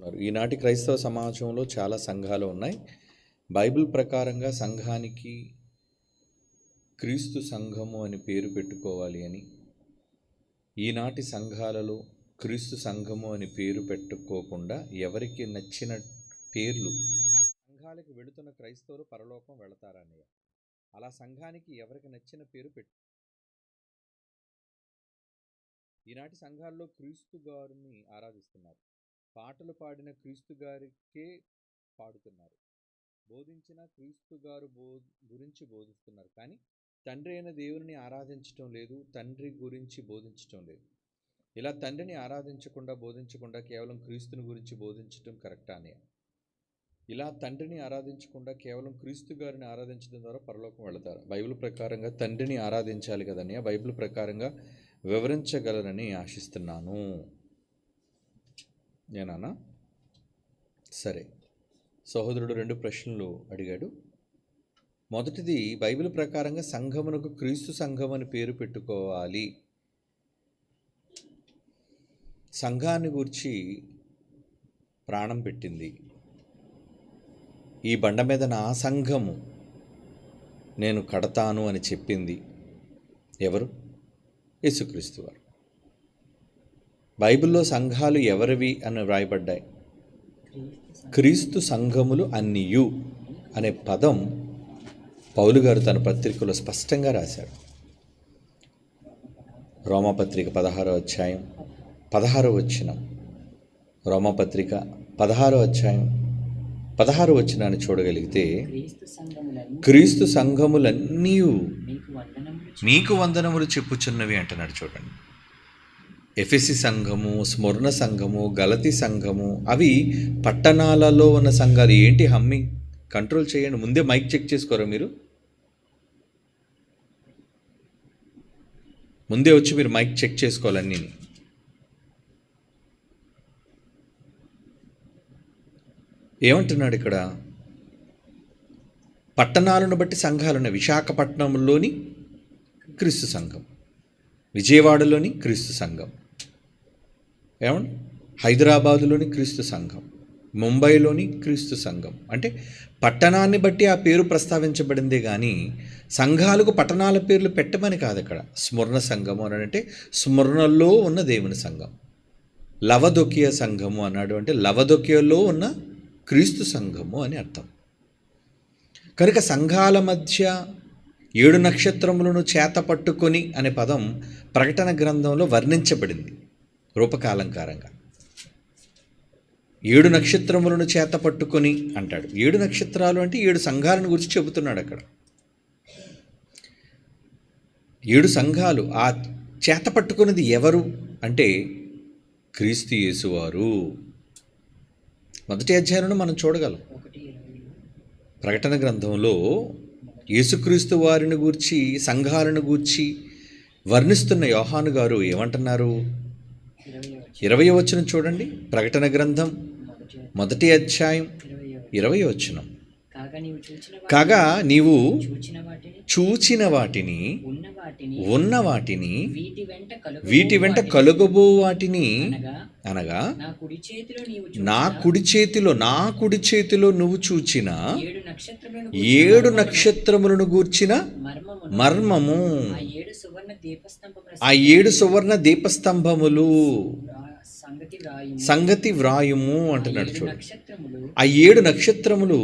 ఉన్నారు. ఈనాటి క్రైస్తవ సమాజంలో చాలా సంఘాలు ఉన్నాయి. బైబిల్ ప్రకారంగా సంఘానికి క్రీస్తు సంఘము అని పేరు పెట్టుకోవాలి అని ఈనాటి సంఘాలలో క్రీస్తు సంఘము అని పేరు పెట్టుకోకుండా ఎవరికి నచ్చిన పేర్లు సంఘాలకు వెళుతున్న క్రైస్తవులు పరలోకం వెళతారన్నయ్య అలా సంఘానికి ఎవరికి నచ్చిన పేరు పెట్టు ఈనాటి సంఘాల్లో క్రీస్తు గారిని ఆరాధిస్తున్నారు. పాటలు పాడిన క్రీస్తు గారికే పాడుతున్నారు. బోధించిన క్రీస్తు గారు బో గురించి బోధిస్తున్నారు. కానీ తండ్రి అయిన దేవుని ఆరాధించటం లేదు తండ్రి గురించి బోధించటం లేదు. ఇలా తండ్రిని ఆరాధించకుండా బోధించకుండా కేవలం క్రీస్తుని గురించి బోధించటం కరెక్టా అని ఇలా తండ్రిని ఆరాధించకుండా కేవలం క్రీస్తు గారిని ఆరాధించడం ద్వారా పరలోకం వెళతారు. బైబిల్ ప్రకారంగా తండ్రిని ఆరాధించాలి కదని బైబిల్ ప్రకారంగా వివరించగలరని ఆశిస్తున్నాను. నేనా? సరే. సహోదరుడు రెండు ప్రశ్నలు అడిగాడు. మొదటిది బైబిల్ ప్రకారంగా సంఘమునకు క్రీస్తు సంఘం అని పేరు పెట్టుకోవాలి. సంఘాన్ని గురించి ప్రాణం పెట్టింది. ఈ బండ మీద నా సంఘము నేను కడతాను అని చెప్పింది ఎవరు? యేసుక్రీస్తు వారు. బైబిల్లో సంఘాలు ఎవరివి అని వ్రాయబడ్డాయి? క్రీస్తు సంఘములు అన్నియు అనే పదం పౌలు గారు తన పత్రికలో స్పష్టంగా రాశాడు. రోమపత్రిక పదహారో అధ్యాయం పదహారో వచ్చిన రోమపత్రిక పదహారో అధ్యాయం పదహారో వచ్చినాన్ని చూడగలిగితే క్రీస్తు సంఘములను క్రీస్తు సంఘములన్నీ మీకు వందనములు నీకు వందనములు చెప్పుచున్నవి అంటున్నాడు చూడండి. ఎఫెసి సంఘము స్మరణ సంఘము గలతి సంఘము అవి పట్టణాలలో ఉన్న సంఘాలు. ఏంటి హమ్మింగ్ కంట్రోల్ చేయండి. ముందే మైక్ చెక్ చేసుకోరా మీరు? ముందే వచ్చి మీరు మైక్ చెక్ చేసుకోవాలన్నీ ఏమంటున్నాడు ఇక్కడ? పట్టణాలను బట్టి సంఘాలున్న విశాఖపట్నంలోని క్రీస్తు సంఘం విజయవాడలోని క్రీస్తు సంఘం. ఏమండి? హైదరాబాదులోని క్రీస్తు సంఘం ముంబైలోని క్రీస్తు సంఘం. అంటే పట్టణాన్ని బట్టి ఆ పేరు ప్రస్తావించబడిందే కానీ సంఘాలకు పట్టణాల పేర్లు పెట్టమని కాదు అక్కడ స్మరణ సంఘము అని అంటే స్మరణలో ఉన్న దేవుని సంఘం. లవదొకియ సంఘము అన్నాడు అంటే లవదొకియలో ఉన్న క్రీస్తు సంఘము అని అర్థం. కనుక సంఘాల మధ్య ఏడు నక్షత్రములను చేత పట్టుకొని అనే పదం ప్రకటన గ్రంథంలో వర్ణించబడింది. రూపకాలంకారంగా. ఏడు నక్షత్రములను చేత పట్టుకొని అంటాడు. ఏడు నక్షత్రాలు అంటే ఏడు సంఘాలను గురించి చెబుతున్నాడు అక్కడ. ఏడు సంఘాలు ఆ చేత పట్టుకున్నది ఎవరు అంటే క్రీస్తు యేసువారు. మొదటి అధ్యాయంలో మనం చూడగలం. ప్రకటన గ్రంథంలో యేసుక్రీస్తు వారిని గూర్చి సంఘాలను గూర్చి వర్ణిస్తున్న యోహాను గారు ఏమంటున్నారు? ఇరవై వచనం చూడండి. ప్రకటన గ్రంథం మొదటి అధ్యాయం ఇరవై వచనం. కాగా నీవు చూచిన వాటిని- ఉన్న వాటిని వీటి వెంట కలుగు వీటి వెంట కలుగబో వాటిని అనగా నా కుడి చేతిలో నా కుడి చేతిలో నువ్వు చూచిన ఏడు నక్షత్రములను గూర్చిన మర్మము. ఆ ఏడు సువర్ణ దీపస్తంభ ఆ ఏడు సువర్ణ దీపస్తంభములు. సంగతి వ్రాయి సంగతి వ్రాయుము అంటున్నాడు చూడు. ఆ ఏడు నక్షత్రములు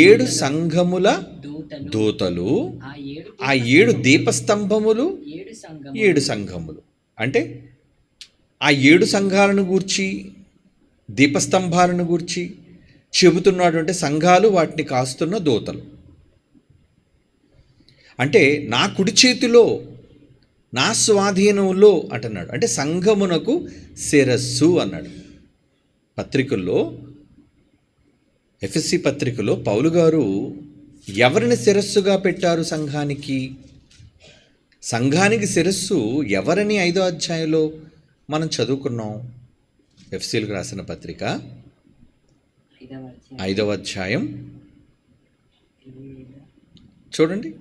ఏడు సంఘముల దూతలు ఆ ఏడు దీపస్తంభములు ఏడు సంఘములు అంటే ఆ ఏడు సంఘాలను గూర్చి దీపస్తంభాలను గూర్చి చెబుతున్నాడు అంటే సంఘాలు వాటిని కాస్తున్న దూతలు. అంటే నా కుడి చేతిలో నా స్వాధీనంలో అంటున్నాడు. అంటే సంఘమునకు శిరస్సు అన్నాడు. పత్రికల్లో ఎఫ్ఎస్సి పత్రికలో పౌలు గారు ఎవరిని శిరస్సుగా పెట్టారు సంఘానికి? సంఘానికి శిరస్సు ఎవరని ఐదో అధ్యాయంలో మనం చదువుకున్నాం? ఎఫ్సీలకు రాసిన పత్రిక ఐదవ అధ్యాయం. చూడండి.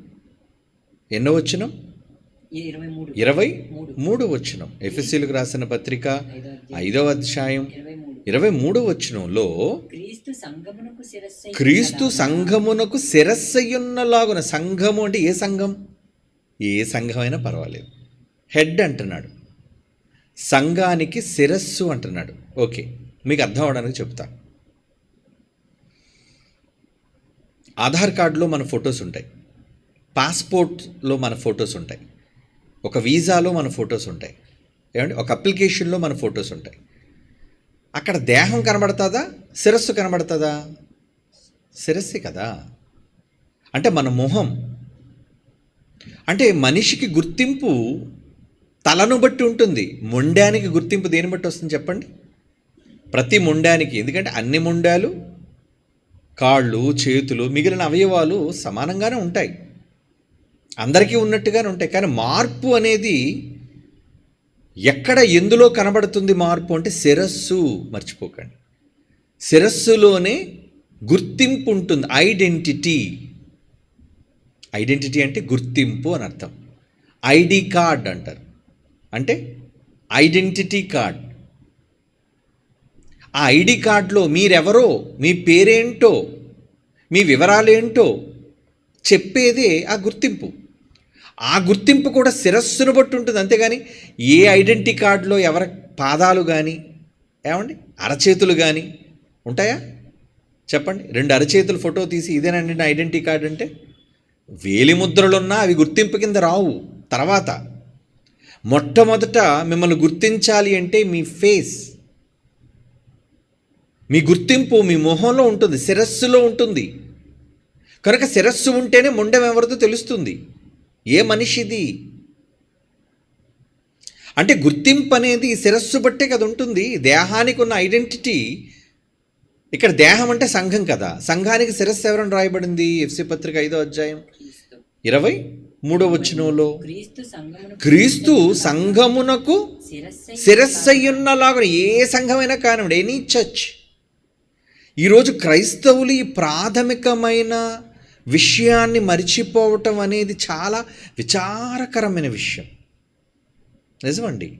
ఎన్నో వచ్చినం ఇరవై మూడు. వచ్చినం ఎఫ్ఎస్సీలకు రాసిన పత్రిక ఐదవ అధ్యాయం. ఇరవై మూడు. వచనంలో క్రీస్తు సంఘమునకు శిరస్సు క్రీస్తు సంఘమునకు శిరస్సయ్యున్నలాగున సంఘము అంటే ఏ సంఘం? ఏ సంఘమైనా పర్వాలేదు. హెడ్ అంటున్నాడు. సంఘానికి శిరస్సు అంటున్నాడు. ఓకే మీకు అర్థం అవడానికి చెప్తా. ఆధార్ కార్డులో మన ఫొటోస్ ఉంటాయి. పాస్పోర్ట్లో మన ఫొటోస్ ఉంటాయి. ఒక వీసాలో మన ఫొటోస్ ఉంటాయి. ఏమండి? ఒక అప్లికేషన్లో మన ఫొటోస్ ఉంటాయి. అక్కడ దేహం కనబడుతుందా? శిరస్సు కనబడుతుందా? శిరస్సే కదా. అంటే మన మొహం. అంటే మనిషికి గుర్తింపు తలను బట్టి ఉంటుంది. మొండానికి గుర్తింపు దేని బట్టి వస్తుంది చెప్పండి? ప్రతి మొండానికి. ఎందుకంటే అన్ని మొండాలు కాళ్ళు చేతులు మిగిలిన అవయవాలు సమానంగానే ఉంటాయి. అందరికీ ఉన్నట్టుగానే ఉంటాయి. కానీ మార్పు అనేది ఎక్కడ ఎందులో కనబడుతుంది మార్పు అంటే శిరస్సు మర్చిపోకండి. శిరస్సులోనే గుర్తింపు ఉంటుంది. ఐడెంటిటీ. ఐడెంటిటీ అంటే గుర్తింపు అని అర్థం. ఐడి కార్డ్ అంటారు. అంటే ఐడెంటిటీ కార్డ్. ఆ ఐడి కార్డులో మీరెవరో మీ పేరేంటో మీ వివరాలేంటో చెప్పేదే ఆ గుర్తింపు. ఆ గుర్తింపు కూడా శిరస్సును బట్టి ఉంటుంది. అంతేగాని ఏ ఐడెంటిటీ కార్డులో ఎవరి పాదాలు కానీ ఏమండి? అరచేతులు కానీ ఉంటాయా? చెప్పండి. రెండు అరచేతుల ఫోటో తీసి ఇదేనండి నా ఐడెంటిటీ కార్డు అంటే? వేలి ముద్రలున్నా అవి గుర్తింపు కింద రావు. తర్వాత మొట్టమొదట మిమ్మల్ని గుర్తించాలి అంటే మీ ఫేస్. మీ గుర్తింపు మీ మొహంలో ఉంటుంది. శిరస్సులో ఉంటుంది. కనుక శిరస్సు ఉంటేనే ముండెం ఎవరిదో తెలుస్తుంది. ఏ మనిషిది? అంటే గుర్తింపు అనేది శిరస్సు బట్టే కదా ఉంటుంది. దేహానికి ఉన్న ఐడెంటిటీ. ఇక్కడ దేహం అంటే సంఘం కదా. సంఘానికి శిరస్సు ఎవరని రాయబడింది? ఎఫ్సి పత్రిక ఐదో అధ్యాయం ఇరవై మూడో వచనంలో. క్రీస్తు సంఘమునకు క్రీస్తు సంఘమునకు శిరస్సు శిరస్సయ్యున్నలాగా ఏ సంఘమైనా కానివ్వండి ఎనీ చర్చ్ ఈరోజు క్రైస్తవులు ఈ ప్రాథమికమైన విషయాన్ని మరిచిపోవటం అనేది చాలా విచారకరమైన విషయం. నిజమండి.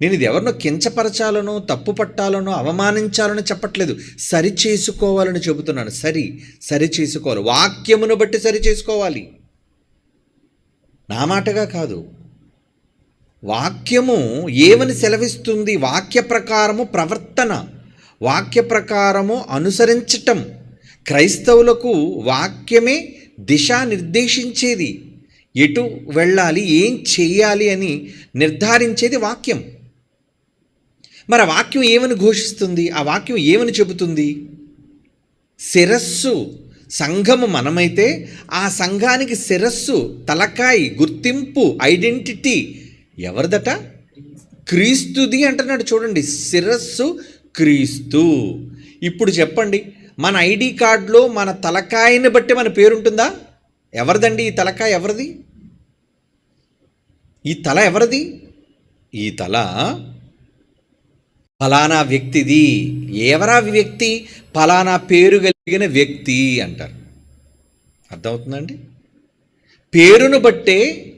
నేను ఇది ఎవరినో కించపరచాలనో తప్పు పట్టాలనో అవమానించాలనో చెప్పట్లేదు. సరి చేసుకోవాలని చెబుతున్నాను. సరి సరి చేసుకోవాలి. వాక్యమును బట్టి సరి చేసుకోవాలి. నా మాటగా కాదు. వాక్యము ఏమని సెలవిస్తుంది? వాక్య ప్రకారము ప్రవర్తన. వాక్య ప్రకారము అనుసరించటం. క్రైస్తవులకు వాక్యమే దిశా నిర్దేశించేది. ఎటు వెళ్ళాలి ఏం చేయాలి అని నిర్ధారించేది వాక్యం. మరి ఆ వాక్యం ఏమని ఘోషిస్తుంది? ఆ వాక్యం ఏమని చెబుతుంది? శిరస్సు సంఘము మనమైతే ఆ సంఘానికి శిరస్సు తలకాయి గుర్తింపు ఐడెంటిటీ ఎవరిదట? క్రీస్తుది అంటున్నాడు చూడండి. శిరస్సు క్రీస్తు. ఇప్పుడు చెప్పండి మన ఐడి కార్డులో మన తలకాయని బట్టి మన పేరుంటుందా? ఎవరిదండి ఈ తలకాయ ఎవరిది? ఈ తల ఎవరిది? ఈ తల ఫలానా వ్యక్తిది. ఎవరా వ్యక్తి? ఫలానా పేరు కలిగిన వ్యక్తి అంటారు. అర్థమవుతుందండి? పేరును బట్టే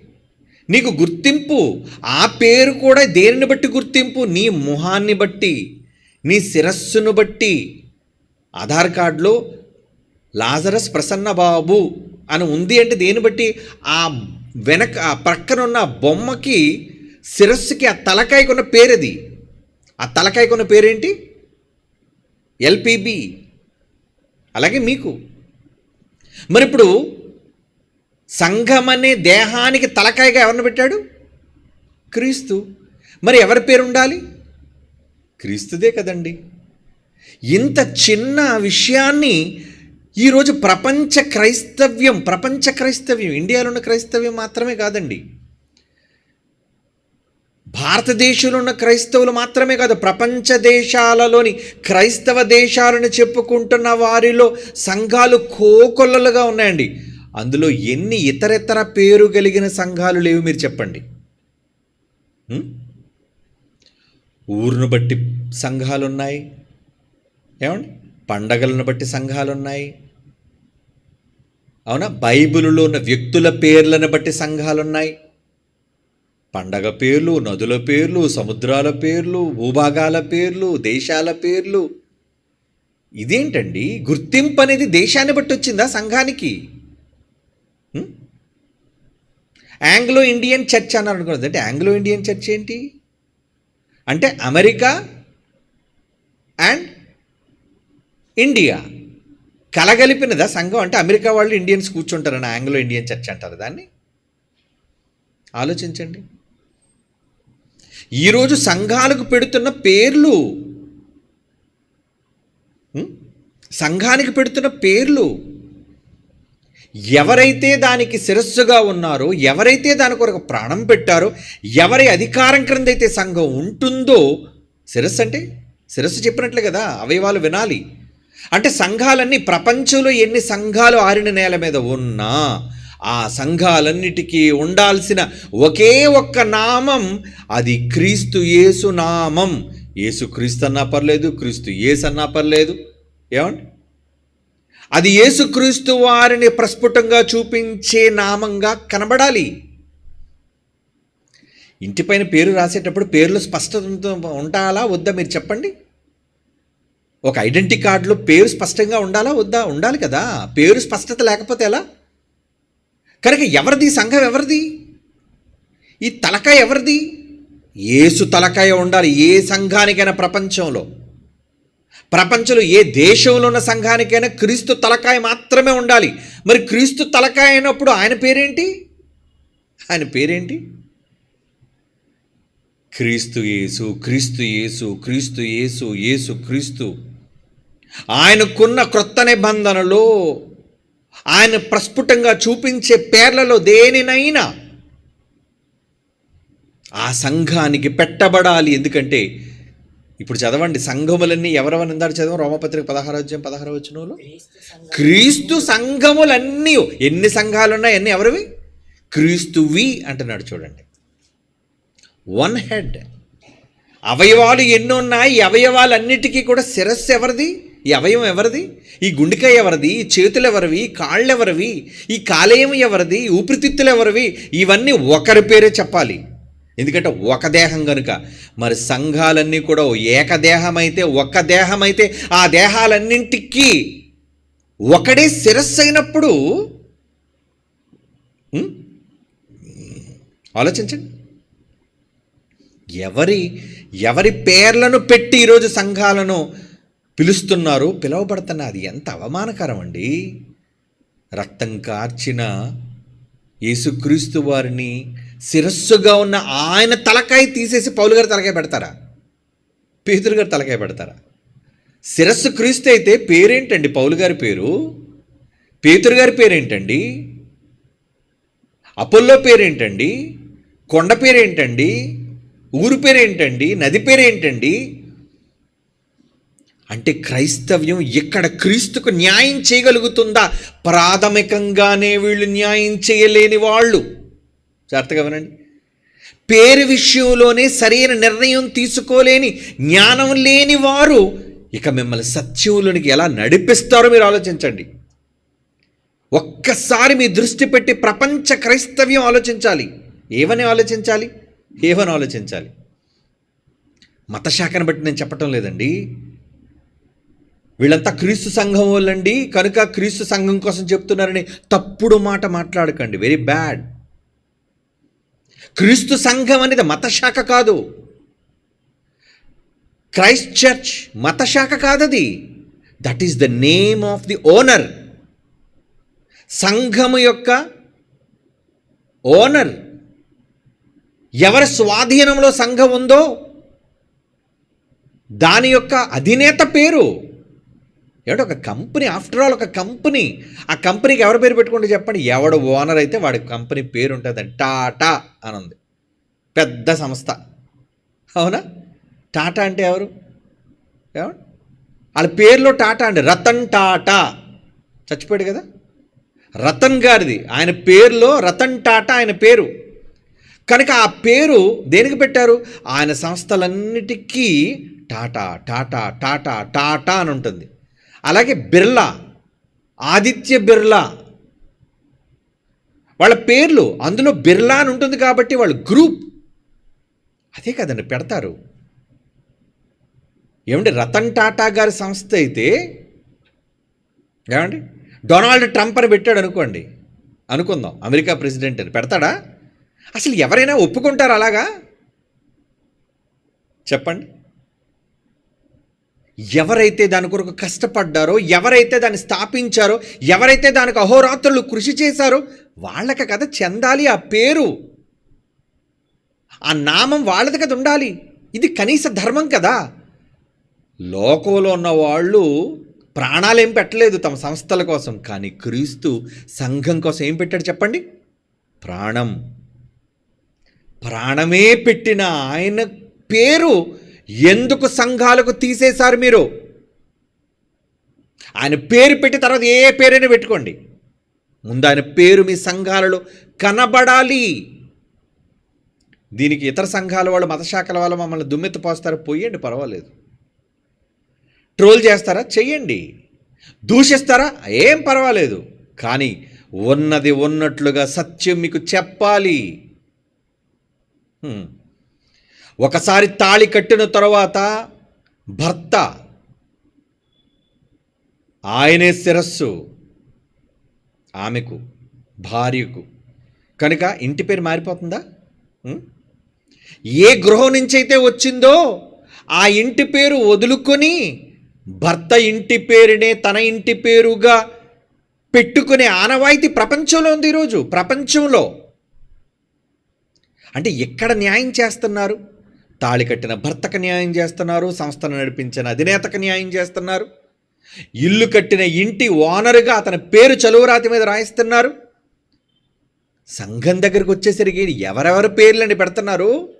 నీకు గుర్తింపు. ఆ పేరు కూడా దేనిని బట్టి గుర్తింపు? నీ మొహాన్ని బట్టి నీ శిరస్సును బట్టి. ఆధార్ కార్డులో లాజరస్ ప్రసన్నబాబు అని ఉంది అంటే దేని బట్టి? ఆ వెనక ఆ ప్రక్కనున్న బొమ్మకి శిరస్సుకి ఆ తలకాయకు ఉన్న పేరది? ఆ తలకాయకు ఉన్న పేరేంటి? ఎల్పిబి. అలాగే మీకు. మరి ఇప్పుడు సంఘం అనే దేహానికి తలకాయగా ఎవరిని పెట్టాడు? క్రీస్తు. మరి ఎవరి పేరు ఉండాలి క్రీస్తుదే కదండి. ఇంత చిన్న విషయాన్ని ఈరోజు ప్రపంచ క్రైస్తవ్యం ప్రపంచ క్రైస్తవ్యం ఇండియాలో ఉన్న క్రైస్తవ్యం మాత్రమే కాదండి. భారతదేశంలో ఉన్న క్రైస్తవులు మాత్రమే కాదు ప్రపంచ దేశాలలోని క్రైస్తవ దేశాలను చెప్పుకుంటున్న వారిలో సంఘాలు కోకొల్లలుగా ఉన్నాయండి. అందులో ఎన్ని ఇతరితర పేరు కలిగిన సంఘాలు లేవు మీరు చెప్పండి. ఊరును బట్టి సంఘాలు ఉన్నాయి ఏమండి? పండగలను బట్టి సంఘాలు ఉన్నాయి అవునా? బైబిలులో ఉన్న వ్యక్తుల పేర్లను బట్టి సంఘాలు ఉన్నాయి పండగ పేర్లు నదుల పేర్లు సముద్రాల పేర్లు భూభాగాల పేర్లు దేశాల పేర్లు. ఇదేంటండి? గుర్తింపు అనేది దేశాన్ని బట్టి వచ్చిందా సంఘానికి? ఆంగ్లో ఇండియన్ చర్చ్ అన్నారు అనుకున్నది. అంటే ఆంగ్లో ఇండియన్ చర్చ్ ఏంటి? అంటే అమెరికా అండ్ ఇండియా. కలగలిపినదా సంఘం? అంటే అమెరికా వాళ్ళు ఇండియన్స్ కూర్చుంటారని ఆంగ్లో ఇండియన్ చర్చ్ అంటారు దాన్ని. ఆలోచించండి. ఈరోజు సంఘాలకు పెడుతున్న పేర్లు. సంఘానికి పెడుతున్న పేర్లు. ఎవరైతే దానికి శిరస్సుగా ఉన్నారో ఎవరైతే దాని కొరకు ప్రాణం పెట్టారో ఎవరి అధికారం క్రింద అయితే సంఘం ఉంటుందో శిరస్సు అంటే శిరస్సు చెప్పినట్లే కదా అవయవాలు వినాలి. అంటే సంఘాలన్నీ ప్రపంచంలో ఎన్ని సంఘాలు ఆరిన నేల మీద ఉన్నా ఆ సంఘాలన్నిటికీ ఉండాల్సిన ఒకే ఒక్క నామం అది క్రీస్తు యేసు నామం యేసు క్రీస్తు అన్నా పర్లేదు క్రీస్తు యేసు అన్నా పర్లేదు ఏమండి అది యేసుక్రీస్తు వారిని ప్రస్ఫుటంగా చూపించే నామంగా కనబడాలి ఇంటిపైన పేరు రాసేటప్పుడు పేర్లు స్పష్టత ఉండాలా వద్దా మీరు చెప్పండి ఒక ఐడెంటిటీ కార్డులో పేరు స్పష్టంగా ఉండాలా? వద్దా? ఉండాలి కదా. పేరు స్పష్టత లేకపోతే ఎలా? కనుక ఎవరిది? సంఘం ఎవరిది? ఈ తలకాయ ఎవరిది? ఏసు తలకాయ ఉండాలి ఏ సంఘానికైనా ప్రపంచంలో. ప్రపంచంలో ఏ దేశంలో ఉన్న సంఘానికైనా క్రీస్తు తలకాయ మాత్రమే ఉండాలి. మరి క్రీస్తు తలకాయ అయినప్పుడు ఆయన పేరేంటి? ఆయన పేరేంటి? క్రీస్తు యేసు క్రీస్తు యేసు క్రీస్తు యేసు యేసు క్రీస్తు. ఆయనకున్న క్రొత్త నిబంధనలో ఆయన ప్రస్ఫుటంగా చూపించే పేర్లలో దేనినైనా ఆ సంఘానికి పెట్టబడాలి. ఎందుకంటే ఇప్పుడు చదవండి సంఘములన్నీ ఎవరెవరు ఇందాక చదవం? రోమపత్రిక పదహారు అధ్యాయం పదహారు వచ్చినోళ్ళు క్రీస్తు క్రీస్తు సంఘములన్నీ. ఎన్ని సంఘాలు ఉన్నాయి అన్నీ ఎవరివి? క్రీస్తువి అంటున్నాడు చూడండి. వన్ హెడ్ అవయవాలు ఎన్ని ఉన్నాయి? అవయవాలన్నిటికీ కూడా శిరస్సు ఎవరిది? ఈ అవయవం ఎవరిది? ఈ గుండెకాయ ఎవరిది? ఈ చేతులు ఎవరివి? ఈ కాళ్ళు ఎవరివి? ఈ కాలేయం ఎవరిది? ఊపిరితిత్తులు ఎవరివి? ఇవన్నీ ఒకరి పేరే చెప్పాలి. ఎందుకంటే ఒక దేహం కనుక మరి సంఘాలన్నీ కూడా ఏకదేహం అయితే ఒక్క దేహం అయితే ఆ దేహాలన్నింటికీ ఒకడే శిరస్సు అయినప్పుడు ఆలోచించండి. ఎవరి ఎవరి పేర్లను పెట్టి ఈరోజు సంఘాలను పిలుస్తున్నారు పిలువబడుతున్న అది ఎంత అవమానకరం అండి రక్తం కార్చిన యేసుక్రీస్తు వారిని శిరస్సుగా ఉన్న ఆయన తలకాయ తీసేసి పౌలు గారి తలకాయ పెడతారా? పేతురు గారు తలకాయ పెడతారా? శిరస్సు క్రీస్తు అయితే పేరేంటండి? పౌలు గారి పేరు? పేతురు గారి పేరేంటండి? అపోల్లో పేరేంటండి? కొండ పేరేంటండి? ఊరు పేరేంటండి? నది పేరేంటండి? అంటే క్రైస్తవ్యం ఎక్కడ క్రీస్తుకు న్యాయం చేయగలుగుతుందా? ప్రాథమికంగానే వీళ్ళు న్యాయం చేయలేని వాళ్ళు. జాగ్రత్తగా వినండి. పేరు విషయంలోనే సరైన నిర్ణయం తీసుకోలేని జ్ఞానం లేని వారు ఇక మిమ్మల్ని సత్యంలోనికి ఎలా నడిపిస్తారో మీరు ఆలోచించండి. ఒక్కసారి మీ దృష్టి పెట్టి ప్రపంచ క్రైస్తవ్యం ఆలోచించాలి. ఏమని ఆలోచించాలి? ఏమని ఆలోచించాలి? మతశాఖను బట్టి నేను చెప్పటం లేదండి. వీళ్ళంతా క్రీస్తు సంఘం వాళ్ళండి. కనుక క్రీస్తు సంఘం కోసం చెప్తున్నారని తప్పుడు మాట మాట్లాడకండి. వెరీ బ్యాడ్ క్రీస్తు సంఘం అనేది మతశాఖ కాదు. క్రైస్ట్ చర్చ్ మతశాఖ కాదది. That is the name of the owner సంఘము యొక్క ఓనర్ ఎవరి స్వాధీనంలో సంఘం ఉందో దాని యొక్క అధినేత పేరు. ఏమిటి ఒక కంపెనీ ఆఫ్టర్ ఆల్ ఒక కంపెనీ. ఆ కంపెనీకి ఎవరి పేరు పెట్టుకుంటే చెప్పండి? ఎవడు ఓనర్ అయితే వాడి కంపెనీ పేరు ఉంటుంది. టాటా అని ఉంది పెద్ద సంస్థ. అవునా? టాటా అంటే ఎవరు? ఎవరు? వాళ్ళ పేరులో టాటా అండి. రతన్ టాటా. చచ్చిపోయాడు కదా? రతన్ గారిది. ఆయన పేరులో రతన్ టాటా ఆయన పేరు. కనుక ఆ పేరు దేనికి పెట్టారు? ఆయన సంస్థలన్నిటికీ టాటా టాటా టాటా టాటా అని ఉంటుంది. అలాగే బిర్లా ఆదిత్య బిర్లా. వాళ్ళ పేర్లు అందులో బిర్లా అని ఉంటుంది కాబట్టి వాళ్ళ గ్రూప్. అదే కదండి పెడతారు. ఏమండి రతన్ టాటా గారి సంస్థ అయితే ఏమండి డొనాల్డ్ ట్రంప్ అని పెట్టాడు అనుకోండి. అనుకుందాం అమెరికా ప్రెసిడెంట్ అని. పెడతాడా? అసలు ఎవరైనా ఒప్పుకుంటారు అలాగా? చెప్పండి. ఎవరైతే దాని కొరకు కష్టపడ్డారో ఎవరైతే దాన్ని స్థాపించారో ఎవరైతే దానికి అహోరాత్రులు కృషి చేశారో వాళ్ళకి కదా చెందాలి ఆ పేరు. ఆ నామం వాళ్ళది కదా ఉండాలి. ఇది కనీస ధర్మం కదా. లోకంలో ఉన్న వాళ్ళు ప్రాణాలేం పెట్టలేదు తమ సంస్థల కోసం కానీ క్రీస్తు సంఘం కోసం ఏం పెట్టాడు చెప్పండి? ప్రాణం. ప్రాణమే పెట్టిన ఆయన పేరు. ఎందుకు సంఘాలకు తీసేశారు మీరు? ఆయన పేరు పెట్టి తర్వాత ఏ పేరైనా పెట్టుకోండి. ముందు ఆయన పేరు మీ సంఘాలలో కనబడాలి. దీనికి ఇతర సంఘాల వాళ్ళు మతశాఖల వాళ్ళు మమ్మల్ని దుమ్మెత్తిపోస్తారు. పోయండి పర్వాలేదు. ట్రోల్ చేస్తారా? చెయ్యండి. దూషిస్తారా? ఏం పర్వాలేదు. కానీ ఉన్నది ఉన్నట్లుగా సత్యం మీకు చెప్పాలి. ఒకసారి తాళి కట్టిన తర్వాత భర్త ఆయనే శిరస్సు ఆమెకు భార్యకు. కనుక ఇంటి పేరు మారిపోతుందా? ఏ గృహం నుంచి అయితే వచ్చిందో ఆ ఇంటి పేరు వదులుకొని భర్త ఇంటి పేరునే తన ఇంటి పేరుగా పెట్టుకునే ఆనవాయితీ ప్రపంచంలో ఉంది ఈరోజు. ప్రపంచంలో. అంటే ఎక్కడ న్యాయం చేస్తున్నారు? తాళి కట్టిన భర్తకు న్యాయం చేస్తున్నారు సంస్థను నడిపించిన అధినేతకు న్యాయం చేస్తున్నారు. ఇల్లు కట్టిన ఇంటి ఓనరుగా అతని పేరు చలువరాతి మీద రాయిస్తున్నారు. సంఘం దగ్గరికి వచ్చేసరికి ఎవరెవరి పేర్లని పెడుతున్నారు?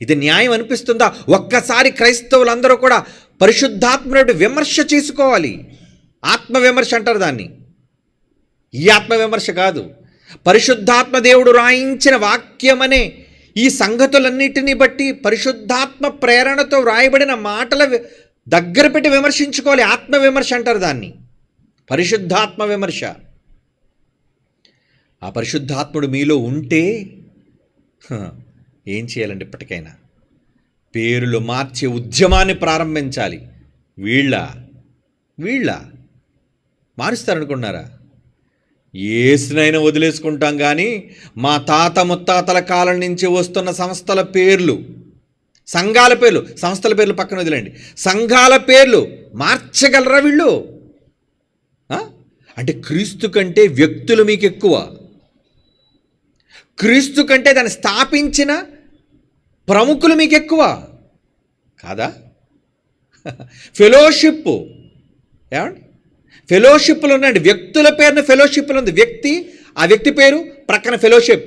ఇది న్యాయం అనిపిస్తుందా? ఒక్కసారి క్రైస్తవులందరూ కూడా పరిశుద్ధాత్మనుడి విమర్శ చేసుకోవాలి. ఆత్మ విమర్శ అంటారు దాన్ని. ఈ ఆత్మ విమర్శ కాదు. పరిశుద్ధాత్మ దేవుడు రాయించిన వాక్యమనే ఈ సంగతులన్నిటిని బట్టి పరిశుద్ధాత్మ ప్రేరణతో వ్రాయబడిన మాటల దగ్గర పెట్టి విమర్శించుకోవాలి. ఆత్మ విమర్శ అంటారు దాన్ని. పరిశుద్ధాత్మ విమర్శ. ఆ పరిశుద్ధాత్ముడు మీలో ఉంటే ఏం చేయాలండి ఇప్పటికైనా? పేరులు మార్చే ఉద్యమాన్ని ప్రారంభించాలి. వీళ్ళ వీళ్ళ మారుస్తారనుకున్నారా? ఏసునైనా వదిలేసుకుంటాం కానీ మా తాత ముత్తాతల కాలం నుంచి వస్తున్న సంస్థల పేర్లు సంఘాల పేర్లు సంస్థల పేర్లు పక్కన వదిలేండి సంఘాల పేర్లు మార్చగలరా వీళ్ళు? అంటే క్రీస్తు కంటే వ్యక్తులు మీకు ఎక్కువ. క్రీస్తు కంటే దాన్ని స్థాపించిన ప్రముఖులు మీకు ఎక్కువ. కాదా? ఫెలోషిప్. ఏమండి? ఫెలోషిప్లు ఉన్నాయండి వ్యక్తుల పేరున ఫెలోషిప్లు ఉంది. వ్యక్తి ఆ వ్యక్తి పేరు ప్రక్కన ఫెలోషిప్.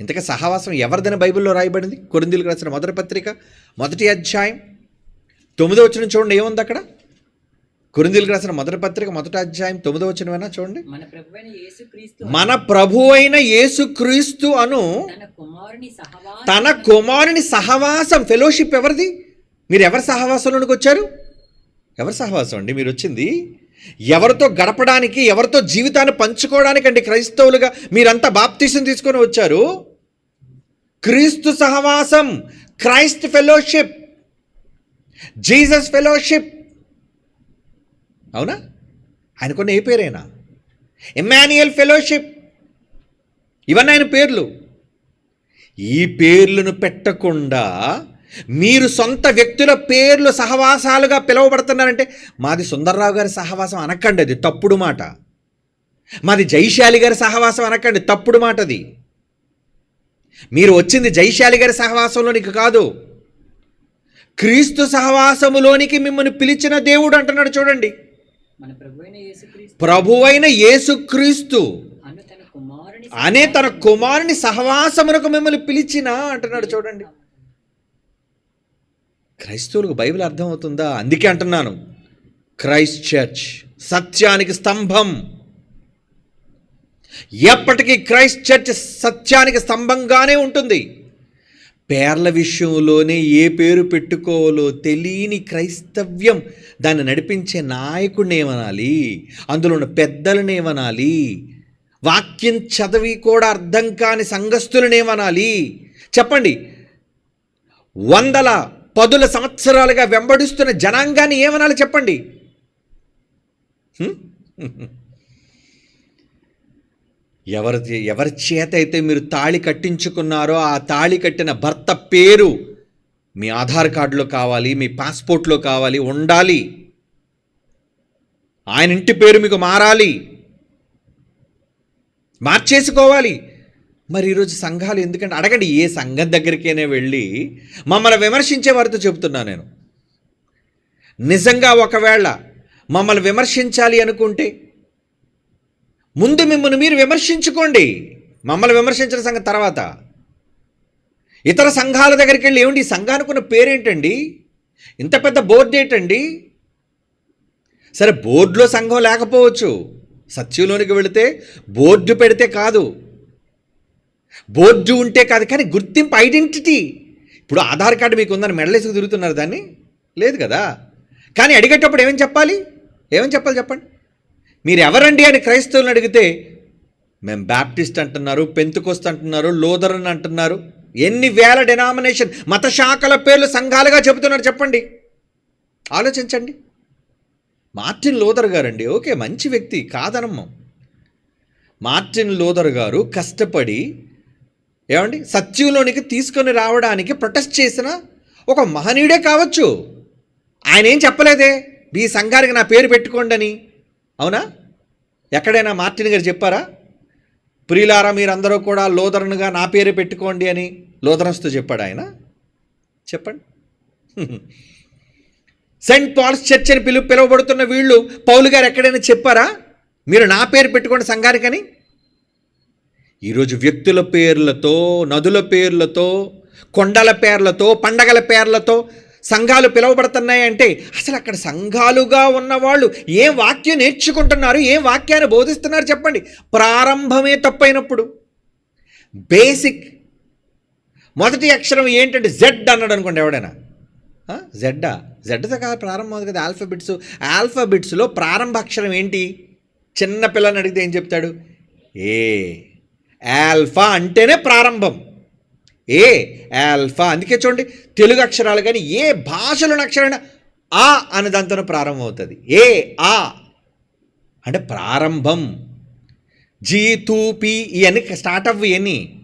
ఇంతక సహవాసం ఎవరిదైనా బైబిల్లో రాయబడింది? కొరిందీలకు రాసిన మొదటి పత్రిక మొదటి అధ్యాయం. తొమ్మిదో వచ్చిన చూడండి ఏముంది అక్కడ? కొరిందీలకు రాసిన మొదటి పత్రిక మొదటి అధ్యాయం తొమ్మిదో వచ్చిన చూడండి? మన ప్రభు అయిన యేసుక్రీస్తు అను తన కుమారుని సహవాసం. ఫెలోషిప్ ఎవరిది? మీరు ఎవరి సహవాసంలోనికి వచ్చారు? ఎవరి సహవాసం అండి? మీరు వచ్చింది ఎవరితో గడపడానికి ఎవరితో జీవితాన్ని పంచుకోవడానికి అండి క్రైస్తవులుగా మీరంతా బాప్తీసం తీసుకొని వచ్చారు? క్రీస్తు సహవాసం క్రైస్ట్ ఫెలోషిప్ జీసస్ ఫెలోషిప్. అవునా? ఆయనకున్న ఏ పేరైనా? Emmanuel fellowship. ఇవన్నీ ఆయన పేర్లు. ఈ పేర్లను పెట్టకుండా మీరు సొంత వ్యక్తుల పేర్లు సహవాసాలుగా పిలువబడుతున్నారంటే మాది సుందర్రావు గారి సహవాసం అనకండి అది తప్పుడు మాట. మాది జైశాలి గారి సహవాసం అనకండి తప్పుడు మాట అది. మీరు వచ్చింది జైశాలి గారి సహవాసంలోనికి కాదు. క్రీస్తు సహవాసములోనికి మిమ్మల్ని పిలిచిన దేవుడు అంటున్నాడు చూడండి. ప్రభువైన యేసుక్రీస్తు ప్రభువైన యేసుక్రీస్తు అను తన కుమారుని అనే తన కుమారుని సహవాసమునకు మిమ్మల్ని పిలిచిన అంటున్నాడు చూడండి. క్రైస్తవులకు బైబిల్ అర్థమవుతుందా? అందుకే అంటున్నాను. క్రైస్ట్ చర్చ్ సత్యానికి స్తంభం. ఎప్పటికీ క్రైస్ట్ చర్చ్ సత్యానికి స్తంభంగానే ఉంటుంది. పేర్ల విషయంలోనే ఏ పేరు పెట్టుకోవాలో తెలియని క్రైస్తవ్యం. దాన్ని నడిపించే నాయకుడిని ఏమనాలి? అందులో ఉన్న పెద్దలనేమనాలి వాక్యం చదివి కూడా అర్థం కాని సంఘస్థులనేమనాలి చెప్పండి. వందల పదుల సంవత్సరాలుగా వెంబడిస్తున్న జనాంగాన్ని ఏమనాలి చెప్పండి? ఎవరి ఎవరి చేత అయితే మీరు తాళి కట్టించుకున్నారో ఆ తాళి కట్టిన భర్త పేరు మీ ఆధార్ కార్డులో కావాలి మీ పాస్పోర్ట్లో కావాలి ఉండాలి. ఆయన ఇంటి పేరు మీకు మారాలి. మార్చేసుకోవాలి. మరి ఈరోజు సంఘాలు ఎందుకంటే అడగండి ఏ సంఘం దగ్గరికైనా వెళ్ళి మమ్మల్ని విమర్శించే వారితో చెబుతున్నా నేను. నిజంగా ఒకవేళ మమ్మల్ని విమర్శించాలి అనుకుంటే ముందు మిమ్మల్ని మీరు విమర్శించుకోండి. మమ్మల్ని విమర్శించిన సంఘం తర్వాత. ఇతర సంఘాల దగ్గరికి వెళ్ళి ఏమిటి సంఘానికి ఉన్న పేరేంటండి? ఇంత పెద్ద బోర్డు ఏంటండి? సరే బోర్డులో సంఘం లేకపోవచ్చు. సత్యంలోనికి వెళితే బోర్డు పెడితే కాదు. బోర్డు ఉంటే కాదు కానీ గుర్తింపు ఐడెంటిటీ. ఇప్పుడు ఆధార్ కార్డు మీకు ఉందని మెడలేసుకు తిరుగుతున్నారు దాన్ని? లేదు కదా? కానీ అడిగేటప్పుడు ఏమని చెప్పాలి? ఏమని చెప్పాలి చెప్పండి? మీరు ఎవరండి అని క్రైస్తవులను అడిగితే మేము బ్యాప్టిస్ట్ అంటున్నారు పెంతుకొస్తు అంటున్నారు లోదరన్ అంటున్నారు. ఎన్ని వేల డెనామినేషన్ మత శాఖల పేర్లు సంఘాలుగా చెబుతున్నారు చెప్పండి. ఆలోచించండి. మార్టిన్ లోదర్ గారండి. ఓకే మంచి వ్యక్తి కాదనమ్మం. మార్టిన్ లోదర్ గారు కష్టపడి ఏమండి? సత్యంలోనికి తీసుకొని రావడానికి ప్రొటెస్ట్ చేసిన ఒక మహనీయుడే కావచ్చు. ఆయన ఏం చెప్పలేదే? మీ సంఘానికి నా పేరు పెట్టుకోండి అని. అవునా? ఎక్కడైనా మార్టిన్ గారు చెప్పారా? ప్రియులారా మీరందరూ కూడా లోదరనుగా నా పేరు పెట్టుకోండి అని లోదరన్స్తో చెప్పాడు ఆయన. చెప్పండి. సెయింట్ పాల్స్ చర్చ్ అని పిలువ పిలువబడుతున్న వీళ్ళు పౌలు గారు ఎక్కడైనా చెప్పారా? మీరు నా పేరు పెట్టుకోండి సంఘానికని? ఈరోజు వ్యక్తుల పేర్లతో నదుల పేర్లతో కొండల పేర్లతో పండగల పేర్లతో సంఘాలు పిలువబడుతున్నాయంటే అసలు అక్కడ సంఘాలుగా ఉన్నవాళ్ళు ఏ వాక్యం నేర్చుకుంటున్నారు ఏ వాక్యాన్ని బోధిస్తున్నారు చెప్పండి. ప్రారంభమే తప్పైనప్పుడు. బేసిక్. మొదటి అక్షరం ఏంటంటే జెడ్ అన్నాడు అనుకోండి ఎవడైనా. ఆ? జెడ్డా? జెడ్తో కాదు ప్రారంభం అవుతుంది కదా ఆల్ఫాబెట్స్. ఆల్ఫాబెట్స్లో ప్రారంభ అక్షరం ఏంటి? చిన్న పిల్లని అడిగితే ఏం చెప్తాడు? ఏ. ఆల్ఫా అంటేనే ప్రారంభం. ఏ? ఆల్ఫా. అందుకే చూడండి తెలుగు అక్షరాలు కానీ ఏ భాషలోని అక్షరం ఆ అనే దాంతో ప్రారంభం అవుతుంది. ఏ? ఆ. అంటే ప్రారంభం. జీ తూ పి ఇవన్నీ స్టార్ట్ అవ్వు ఇవన్నీ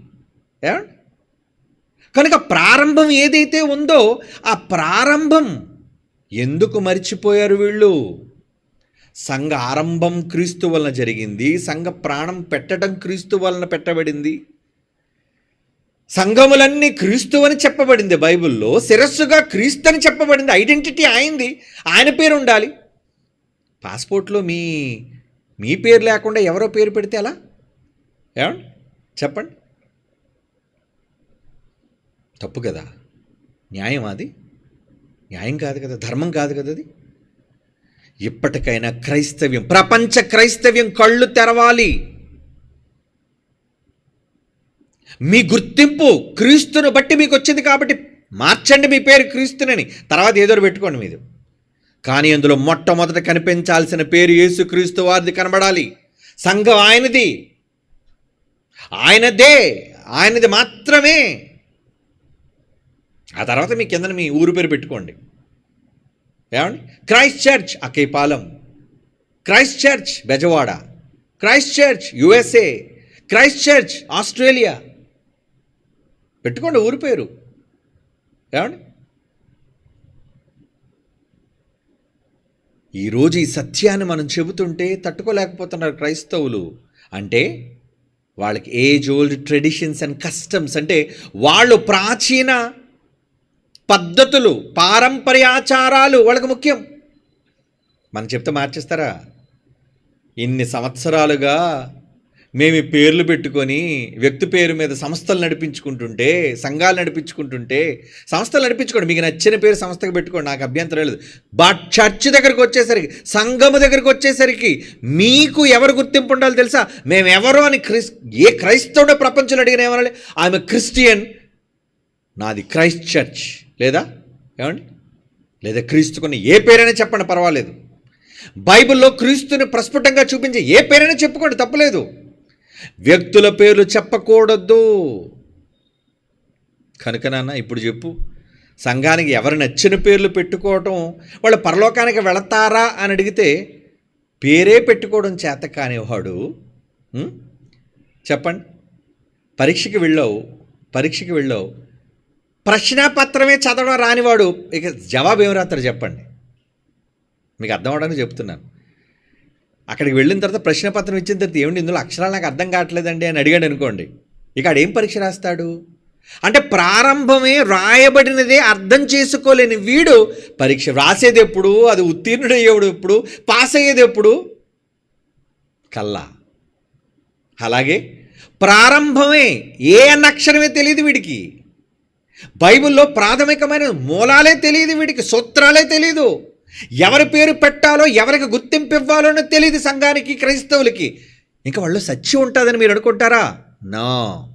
కనుక ప్రారంభం ఏదైతే ఉందో ఆ ప్రారంభం ఎందుకు మర్చిపోయారు వీళ్ళు? సంఘ ఆరంభం క్రీస్తు వలన జరిగింది. సంఘ ప్రాణం పెట్టడం క్రీస్తు వలన పెట్టబడింది. సంఘములన్నీ క్రీస్తు అని చెప్పబడింది బైబిల్లో. శిరస్సుగా క్రీస్తు అని చెప్పబడింది. ఐడెంటిటీ అయింది ఆయన పేరు ఉండాలి. పాస్పోర్ట్లో మీ మీ పేరు లేకుండా ఎవరో పేరు పెడితే ఎలా? ఏమండి? చెప్పండి. తప్పు కదా. న్యాయం అది. న్యాయం కాదు కదా. ధర్మం కాదు కదా అది. ఇప్పటికైనా క్రైస్తవ్యం ప్రపంచ క్రైస్తవ్యం కళ్ళు తెరవాలి. మీ గుర్తింపు క్రీస్తును బట్టి మీకు వచ్చింది కాబట్టి మార్చండి మీ పేరు క్రీస్తునని. తర్వాత ఏదో పెట్టుకోండి మీరు. కానీ అందులో మొట్టమొదట కనిపించాల్సిన పేరు యేసుక్రీస్తు వారిది కనబడాలి. సంఘం ఆయనది. ఆయనదే. ఆయనది మాత్రమే. ఆ తర్వాత మీ కింద మీ ఊరు పేరు పెట్టుకోండి. ఏమండి? Christ church Akepalem. Christ church Bezawada. Christ church USA Christ church Australia పెట్టుకోండి ఊరి పేరు. ఏమండి? ఈరోజు ఈ సత్యాన్ని మనం చెబుతుంటే తట్టుకోలేకపోతున్నారు క్రైస్తవులు. అంటే వాళ్ళకి age old traditions and customs అంటే వాళ్ళు ప్రాచీన పద్ధతులు పారంపర్యాచారాలు వాళ్ళకి ముఖ్యం. మనం చెప్తే మార్చేస్తారా? ఇన్ని సంవత్సరాలుగా మేము పేర్లు పెట్టుకొని వ్యక్తి పేరు మీద సంస్థలు నడిపించుకుంటుంటే సంఘాలు నడిపించుకుంటుంటే సంస్థలు నడిపించుకోండి. మీకు నచ్చిన పేరు సంస్థకు పెట్టుకోండి. నాకు అభ్యంతరం లేదు. బట్ చర్చ్ దగ్గరకు వచ్చేసరికి సంఘము దగ్గరకు వచ్చేసరికి మీకు ఎవరు గుర్తింపు ఉండాలో తెలుసా? మేము ఎవరో అని క్రిస్ ఏ క్రైస్తవుడో ప్రపంచంలో అడిగిన ఏమనాలి? ఆమె క్రిస్టియన్. నాది క్రైస్ట్ చర్చ్. లేదా? ఏమండి? లేదా క్రీస్తుకుని ఏ పేరైనా చెప్పండి పర్వాలేదు. బైబిల్లో క్రీస్తుని ప్రస్ఫుటంగా చూపించి ఏ పేరైనా చెప్పుకోండి తప్పలేదు. వ్యక్తుల పేర్లు చెప్పకూడదు. కనుక నాన్న ఇప్పుడు చెప్పు. సంఘానికి ఎవరు నచ్చిన పేర్లు పెట్టుకోవటం వాళ్ళు పరలోకానికి వెళతారా అని అడిగితే పేరే పెట్టుకోవడం చేత కానివాడు చెప్పండి. పరీక్షకి వెళ్ళావు పరీక్షకి వెళ్ళావు ప్రశ్నాపత్రమే చదవడం రానివాడు. ఇక జవాబు ఏమి రాస్తాడు చెప్పండి. మీకు అర్థం అవడానికి చెప్తున్నాను. అక్కడికి వెళ్ళిన తర్వాత ప్రశ్నపత్రం ఇచ్చిన తర్వాత ఏమిటి ఇందులో అక్షరాలు నాకు అర్థం కావట్లేదండి అని అడిగాడు అనుకోండి. ఇక ఆడేం పరీక్ష రాస్తాడు? అంటే ప్రారంభమే రాయబడినదే అర్థం చేసుకోలేని వీడు పరీక్ష రాసేది ఎప్పుడు అది ఉత్తీర్ణుడు అయ్యేవాడు ఎప్పుడు పాస్ అయ్యేది ఎప్పుడు? కల్లా అలాగే ప్రారంభమే ఏ అన్న అక్షరమే తెలియదు వీడికి. బైబిల్లో ప్రాథమికమైన మూలాలే తెలియదు వీడికి సూత్రాలే తెలియదు ఎవరి పేరు పెట్టాలో ఎవరికి గుర్తింపు ఇవ్వాలోనో తెలియదు సంఘానికి క్రైస్తవులకి. ఇంకా వాళ్ళు సత్యం ఉంటుందని మీరు అనుకుంటారా? నా.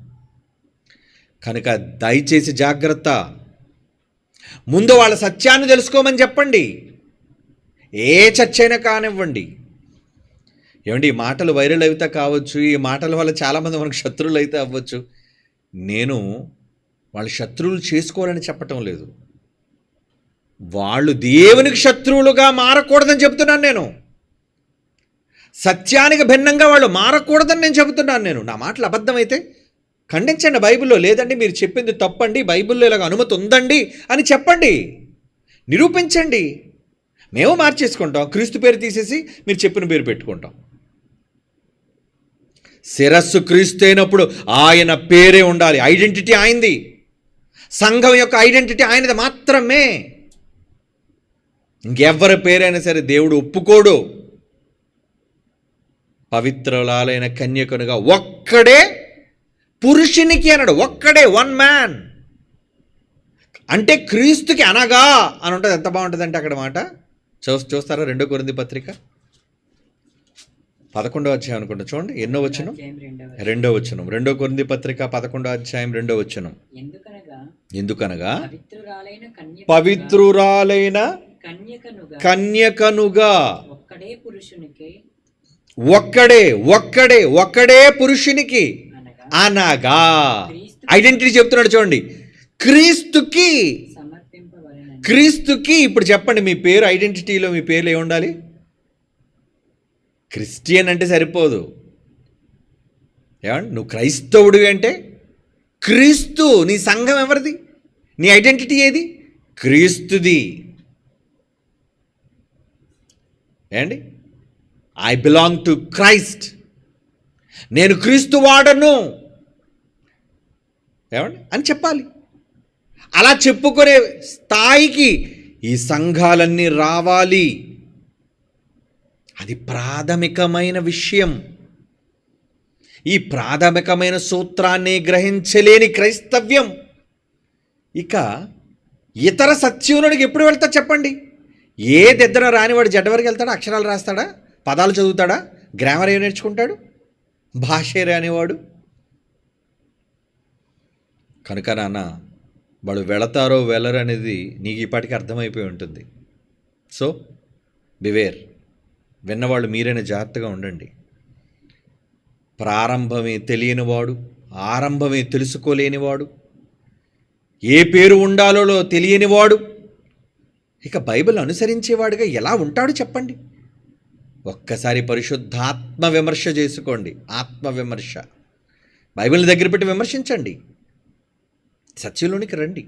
కనుక దయచేసి జాగ్రత్త. ముందు వాళ్ళ సత్యాన్ని తెలుసుకోమని చెప్పండి. ఏ చర్చ కానివ్వండి. ఏమండి ఈ మాటలు వైరల్ అవుతా కావచ్చు ఈ మాటల వల్ల చాలామంది మనకు శత్రువులు అయితే అవ్వచ్చు. నేను వాళ్ళు శత్రువులు చేసుకోవాలని చెప్పటం లేదు. వాళ్ళు దేవునికి శత్రువులుగా మారకూడదని చెప్తున్నాను నేను. సత్యానికి భిన్నంగా వాళ్ళు మారకూడదని నేను చెబుతున్నాను నేను. నా మాటలు అబద్ధమైతే ఖండించండి బైబిల్లో. లేదండి మీరు చెప్పింది తప్పండి బైబిల్లో ఇలాగ అనుమతి ఉందండి అని చెప్పండి. నిరూపించండి. మేము మార్చేసుకుంటాం క్రీస్తు పేరు తీసేసి మీరు చెప్పిన పేరు పెట్టుకుంటాం. శిరస్సు క్రీస్తు అయినప్పుడు ఆయన పేరే ఉండాలి ఐడెంటిటీ ఆయనది. సంఘం యొక్క ఐడెంటిటీ ఆయనది మాత్రమే. ఇంకెవ్వరి పేరైనా సరే దేవుడు ఒప్పుకోడు. పవిత్రులాలైన కన్యకనుగా ఒక్కడే పురుషునికి అన్నాడు ఒక్కడే వన్ మ్యాన్ అంటే క్రీస్తుకి అనగా అని ఉంటుంది ఎంత బాగుంటుందంటే అక్కడ మాట. చూ చూస్తారా రెండో కొరింది పత్రిక? పదకొండో అధ్యాయం అనుకుంటా చూడండి ఎన్నో వచ్చును రెండో వచ్చునం రెండో కొరింది పత్రిక పదకొండో అధ్యాయం రెండో వచ్చునం ఎందుకనగా? పవిత్రురాలైన కన్య పవిత్రురాలైన కన్యకనుగా ఒక్కడే ఒక్కడే ఒక్కడే పురుషునికి అనగా ఐడెంటిటీ చెప్తున్నాడు చూడండి. క్రీస్తుకి క్రీస్తుకి ఇప్పుడు చెప్పండి మీ పేరు ఐడెంటిటీలో మీ పేర్లు ఏమి ఉండాలి? క్రిస్టియన్ అంటే సరిపోదు. ఏమండి? నువ్వు క్రైస్తవుడివి అంటే క్రీస్తు నీ సంఘం ఎవరిది? నీ ఐడెంటిటీ ఏది? క్రీస్తుది. ఏండి ఐ బిలాంగ్ టు క్రైస్ట్. నేను క్రీస్తు వాడను. ఏమండి? అని చెప్పాలి. అలా చెప్పుకునే స్థాయికి ఈ సంఘాలన్నీ రావాలి. అది ప్రాథమికమైన విషయం. ఈ ప్రాథమికమైన సూత్రాన్ని గ్రహించలేని క్రైస్తవ్యం. ఇక ఇతర సత్యూనుడికి ఎప్పుడు వెళ్తా చెప్పండి? ఏ దగ్గర రానివాడు జడ్డవరకు వెళ్తాడా? అక్షరాలు రాస్తాడా? పదాలు చదువుతాడా? గ్రామర్ ఏం నేర్చుకుంటాడు? భాష రానివాడు. కనుక నాన్న వాళ్ళు వెళతారో వెళ్ళరు అనేది నీకు ఇప్పటికీ అర్థమైపోయి ఉంటుంది. సో బివేర్ విన్నవాళ్ళు మీరైనా జాగ్రత్తగా ఉండండి. ప్రారంభమే తెలియనివాడు ఆరంభమే తెలుసుకోలేనివాడు ఏ పేరు ఉండాలో తెలియనివాడు? ఇక బైబిల్ అనుసరించేవాడిగా ఎలా ఉంటాడు చెప్పండి. ఒక్కసారి పరిశుద్ధాత్మ విమర్శ చేసుకోండి. ఆత్మ విమర్శ. బైబిల్ని దగ్గర పెట్టి విమర్శించండి. సత్యంలోనికి రండి.